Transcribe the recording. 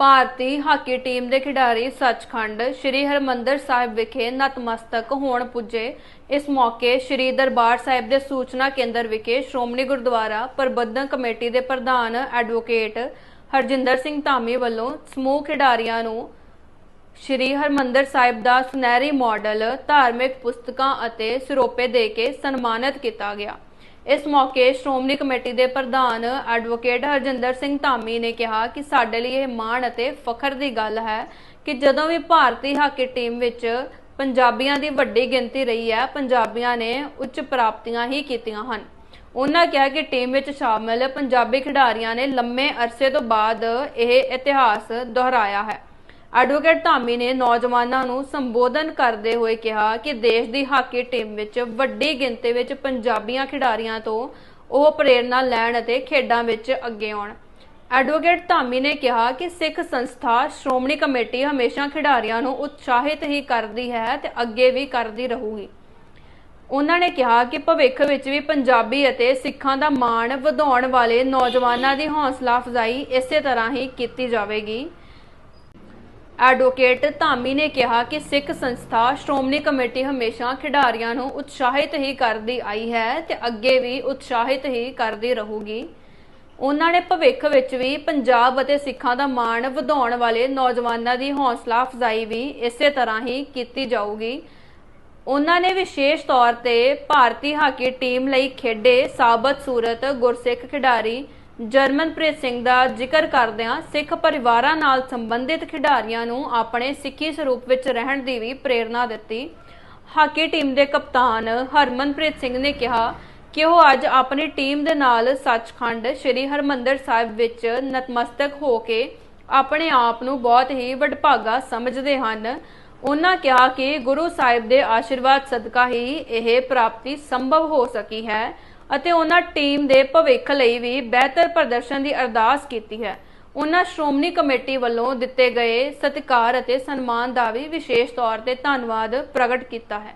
ਭਾਰਤੀ hockey team ਦੇ ਖਿਡਾਰੀ ਸੱਚਖੰਡ ਸ੍ਰੀ ਹਰਮੰਦਰ ਸਾਹਿਬ ਵਿਖੇ ਨਤਮਸਤਕ ਹੋਣ ਪੁੱਜੇ। ਇਸ ਮੌਕੇ ਸ੍ਰੀ ਦਰਬਾਰ ਸਾਹਿਬ ਦੇ ਸੂਚਨਾ ਕੇਂਦਰ ਵਿਖੇ ਸ਼੍ਰੋਮਣੀ ਗੁਰਦੁਆਰਾ ਪ੍ਰਬੰਧਕ ਕਮੇਟੀ ਦੇ ਪ੍ਰਧਾਨ ਐਡਵੋਕੇਟ ਹਰਜਿੰਦਰ ਸਿੰਘ ਧਾਮੀ ਵੱਲੋਂ ਸਮੂਹ ਖਿਡਾਰੀਆਂ ਨੂੰ ਸ਼੍ਰੀ ਹਰਮੰਦਰ ਸਾਹਿਬ ਦਾ ਸੁਨਹਿਰੀ ਮਾਡਲ, ਧਾਰਮਿਕ ਪੁਸਤਕਾਂ ਅਤੇ ਸਰੋਪੇ ਦੇ ਕੇ ਸਨਮਾਨਿਤ ਕੀਤਾ ਗਿਆ। ਇਸ ਮੌਕੇ ਸ਼੍ਰੋਮਣੀ ਕਮੇਟੀ ਦੇ ਪ੍ਰਧਾਨ ਐਡਵੋਕੇਟ ਹਰਜਿੰਦਰ ਸਿੰਘ ਧਾਮੀ ਨੇ ਕਿਹਾ ਕਿ ਸਾਡੇ ਲਈ ਇਹ ਮਾਣ ਅਤੇ ਫਖਰ ਦੀ ਗੱਲ ਹੈ ਕਿ ਜਦੋਂ ਵੀ ਭਾਰਤੀ ਹਾਕੀ ਟੀਮ ਵਿੱਚ ਪੰਜਾਬੀਆਂ ਦੀ ਵੱਡੀ ਗਿਣਤੀ ਰਹੀ ਹੈ, ਪੰਜਾਬੀਆਂ ਨੇ ਉੱਚ ਪ੍ਰਾਪਤੀਆਂ ਹੀ ਕੀਤੀਆਂ ਹਨ। ਉਹਨਾਂ ਕਿਹਾ ਕਿ ਟੀਮ ਵਿੱਚ ਸ਼ਾਮਲ ਪੰਜਾਬੀ ਖਿਡਾਰੀਆਂ ਨੇ ਲੰਮੇ ਅਰਸੇ ਤੋਂ ਬਾਅਦ ਇਹ ਇਤਿਹਾਸ ਦੁਹਰਾਇਆ ਹੈ। ਐਡਵੋਕੇਟ ਧਾਮੀ ਨੇ ਨੌਜਵਾਨਾਂ ਨੂੰ ਸੰਬੋਧਨ ਕਰਦੇ ਹੋਏ ਕਿਹਾ ਕਿ ਦੇਸ਼ ਦੀ ਹਾਕੀ ਟੀਮ ਵਿੱਚ ਵੱਡੀ ਗਿਣਤੀ ਵਿੱਚ ਪੰਜਾਬੀਆਂ ਖਿਡਾਰੀਆਂ ਤੋਂ ਉਹ ਪ੍ਰੇਰਣਾ ਲੈਣ ਅਤੇ ਖੇਡਾਂ ਵਿੱਚ ਅੱਗੇ ਆਉਣ। ਐਡਵੋਕੇਟ ਧਾਮੀ ਨੇ ਕਿਹਾ ਕਿ ਸਿੱਖ ਸੰਸਥਾ, ਸ਼੍ਰੋਮਣੀ ਕਮੇਟੀ ਹਮੇਸ਼ਾ ਖਿਡਾਰੀਆਂ ਨੂੰ ਉਤਸ਼ਾਹਿਤ ਹੀ ਕਰਦੀ ਹੈ ਤੇ ਅੱਗੇ ਵੀ ਕਰਦੀ ਰਹੂਗੀ। ਉਹਨਾਂ ਨੇ ਕਿਹਾ ਕਿ ਭਵਿੱਖ ਵਿੱਚ ਵੀ ਪੰਜਾਬੀ ਅਤੇ ਸਿੱਖਾਂ ਦਾ ਮਾਣ ਵਧਾਉਣ ਵਾਲੇ ਨੌਜਵਾਨਾਂ ਦੀ ਹੌਸਲਾ ਅਫਜ਼ਾਈ ਇਸੇ ਤਰ੍ਹਾਂ ਹੀ ਕੀਤੀ ਜਾਵੇਗੀ। ਐਡਵੋਕੇਟ ਧਾਮੀ ਨੇ ਕਿਹਾ ਕਿ ਸਿੱਖ ਸੰਸਥਾ ਸ਼੍ਰੋਮਣੀ ਕਮੇਟੀ ਹਮੇਸ਼ਾ ਖਿਡਾਰੀਆਂ ਨੂੰ ਉਤਸ਼ਾਹਿਤ ਹੀ ਕਰਦੀ ਆਈ ਹੈ ਤੇ ਅੱਗੇ ਵੀ ਉਤਸ਼ਾਹਿਤ ਹੀ ਕਰਦੀ ਰਹੂਗੀ। ਉਹਨਾਂ ਨੇ ਭਵਿੱਖ ਵਿੱਚ ਵੀ ਪੰਜਾਬ ਅਤੇ ਸਿੱਖਾਂ ਦਾ ਮਾਣ ਵਧਾਉਣ ਵਾਲੇ ਨੌਜਵਾਨਾਂ ਦੀ ਹੌਸਲਾ ਅਫਜ਼ਾਈ ਵੀ ਇਸੇ ਤਰ੍ਹਾਂ ਹੀ ਕੀਤੀ ਜਾਊਗੀ। ਉਹਨਾਂ ਨੇ ਵਿਸ਼ੇਸ਼ ਤੌਰ ਤੇ ਭਾਰਤੀ ਹਾਕੀ ਟੀਮ ਲਈ ਖੇਡੇ ਸਾਬਤ ਸੂਰਤ ਗੁਰਸਿੱਖ ਖਿਡਾਰੀ ਜਰਮਨਪ੍ਰੀਤ ਸਿੰਘ ਦਾ ਜ਼ਿਕਰ ਕਰਦਿਆਂ ਸਿੱਖ ਪਰਿਵਾਰਾਂ ਨਾਲ ਸੰਬੰਧਿਤ ਖਿਡਾਰੀਆਂ ਨੂੰ ਆਪਣੇ ਸਿੱਖੀ ਸਰੂਪ ਵਿੱਚ ਰਹਿਣ ਦੀ ਵੀ ਪ੍ਰੇਰਣਾ ਦਿੱਤੀ। ਹਾਕੀ ਟੀਮ ਦੇ ਕਪਤਾਨ ਹਰਮਨਪ੍ਰੀਤ ਸਿੰਘ ਨੇ ਕਿਹਾ ਕਿ ਉਹ ਅੱਜ ਆਪਣੀ ਟੀਮ ਦੇ ਨਾਲ ਸੱਚਖੰਡ ਸ੍ਰੀ ਹਰਮੰਦਰ ਸਾਹਿਬ ਵਿੱਚ ਨਤਮਸਤਕ ਹੋ ਕੇ ਆਪਣੇ ਆਪ ਨੂੰ ਬਹੁਤ ਹੀ ਵਡਭਾਗਾ ਸਮਝਦੇ ਹਨ। ਉਹਨਾਂ ਕਿਹਾ ਕਿ ਗੁਰੂ ਸਾਹਿਬ ਦੇ ਆਸ਼ੀਰਵਾਦ ਸਦਕਾ ਹੀ ਇਹ ਪ੍ਰਾਪਤੀ ਸੰਭਵ ਹੋ ਸਕੀ ਹੈ। ਅਤੇ ਉਹਨਾਂ ਟੀਮ ਦੇ ਭਵਿੱਖ ਲਈ ਵੀ ਬਿਹਤਰ ਪ੍ਰਦਰਸ਼ਨ ਦੀ ਅਰਦਾਸ ਕੀਤੀ ਹੈ। ਉਹਨਾਂ ਸ਼੍ਰੋਮਣੀ ਕਮੇਟੀ ਵੱਲੋਂ ਦਿੱਤੇ ਗਏ ਸਤਿਕਾਰ ਅਤੇ ਸਨਮਾਨ ਦਾ ਵੀ ਵਿਸ਼ੇਸ਼ ਤੌਰ ਤੇ ਧੰਨਵਾਦ ਪ੍ਰਗਟ ਕੀਤਾ ਹੈ।